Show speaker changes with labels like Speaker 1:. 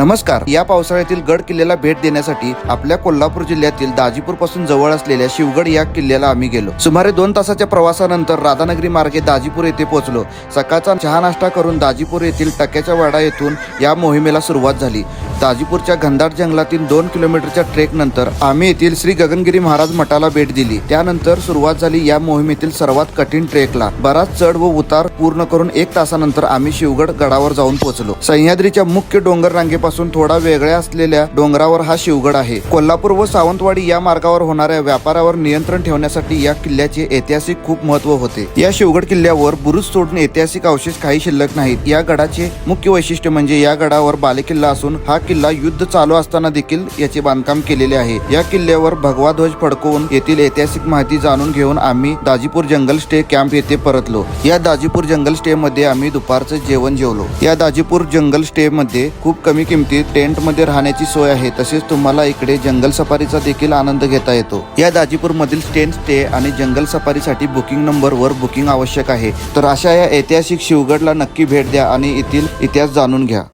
Speaker 1: नमस्कार या पावसाळ्यातील गड किल्ल्याला भेट देण्यासाठी आपल्या कोल्हापूर जिल्ह्यातील दाजीपूरपासून जवळ असलेल्या शिवगड या किल्ल्याला आम्ही गेलो. सुमारे दोन तासाच्या प्रवासानंतर राधानगरी मार्गे दाजीपूर येथे पोहोचलो. सकाळचा चहा नाश्ता करून दाजीपूर येथील टक्याच्या वाडा येथून या मोहिमेला सुरुवात झाली. दाजीपूरच्या घनदाट जंगलातील दोन किलोमीटरच्या ट्रेक नंतर आम्ही येथील श्री गगनगिरी महाराज मठाला भेट दिली. त्यानंतर सुरुवात झाली या मोहिमेतील सर्वात कठीण ट्रेकला बराच चढ व उतार पूर्ण करून एक तासानंतर आम्ही शिवगड गडावर जाऊन पोहोचलो. सह्याद्रीच्या मुख्य डोंगर रांगेपासून थोडा वेगळ्या असलेल्या डोंगरावर हा शिवगड आहे. कोल्हापूर व सावंतवाडी या मार्गावर होणाऱ्या व्यापारावर नियंत्रण ठेवण्यासाठी या किल्ल्याचे ऐतिहासिक खूप महत्त्व होते. या शिवगड किल्ल्यावर बुरुज सोडून ऐतिहासिक अवशेष काही शिल्लक नाहीत. या गडाचे मुख्य वैशिष्ट्य म्हणजे या गडावर बालेकिल्ला असून हा किल्ला युद्ध चालू असताना देखील याचे बांधकाम केलेले आहे. या किल्ल्यावर भगवा ध्वज फडकवून येथील ऐतिहासिक माहिती जाणून घेऊन आम्ही दाजीपूर जंगल स्टे कॅम्प येथे परतलो. या दाजीपूर जंगल स्टे मध्ये आम्ही दुपारचं जेवण जेवलो. या दाजीपूर जंगल स्टे मध्ये खूप कमी किमतीत टेंटमध्ये राहण्याची सोय आहे. तसेच तुम्हाला इकडे जंगल सफारीचा देखील आनंद घेता येतो. या दाजीपूर मधील टेंट स्टे आणि जंगल सफारीसाठी बुकिंग नंबर वर बुकिंग आवश्यक आहे. तर अशा या ऐतिहासिक शिवगडला नक्की भेट द्या आणि येथील इतिहास जाणून घ्या.